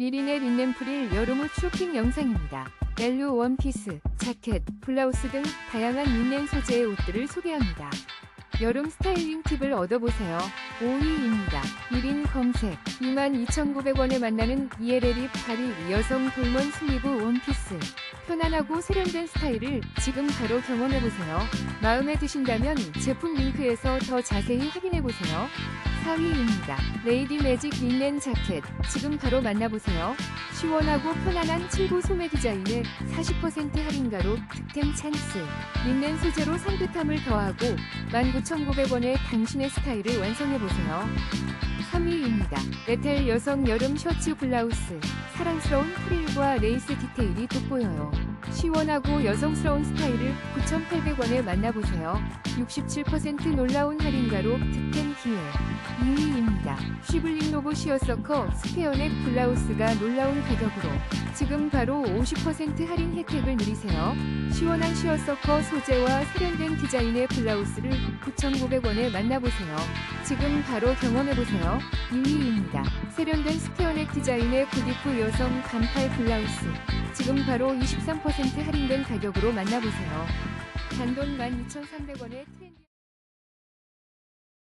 리린의 린넨 프릴 여름옷 쇼핑 영상입니다. 멜루 원피스, 자켓, 블라우스 등 다양한 린넨 소재의 옷들을 소개합니다. 여름 스타일링 팁을 얻어보세요. 5위입니다. 1인 검색 22,900원에 만나는 이에레리 파리 여성 돌먼 슬리브 원피스 편안하고 세련된 스타일을 지금 바로 경험해보세요. 마음에 드신다면 제품 링크에서 더 자세히 확인해보세요. 4위입니다. 레이디 매직 린넨 자켓 지금 바로 만나보세요. 시원하고 편안한 7구 소매 디자인에 40% 할인가로 득템 찬스 린넨 소재로 산뜻함을 더하고 19,900원에 당신의 스타일을 완성해보세요. 3위입니다. 레텔 여성 여름 셔츠 블라우스 사랑스러운 프릴과 레이스 디테일이 돋보여요. 시원하고 여성스러운 스타일을 9,800원에 만나보세요. 67% 놀라운 할인가로 득템 기회. 2위입니다. 쉬블링 로고 시어서커 스페어넥 블라우스가 놀라운 가격으로 지금 바로 50% 할인 혜택을 누리세요. 시원한 시어서커 소재와 세련된 디자인의 블라우스를 9,900원에 만나보세요. 지금 바로 경험해보세요. 2위입니다. 세련된 스퀘어넥 디자인의 고디프 여성 반팔 블라우스. 지금 바로 23% 할인된 가격으로 만나보세요. 단돈 12,300원의 트렌디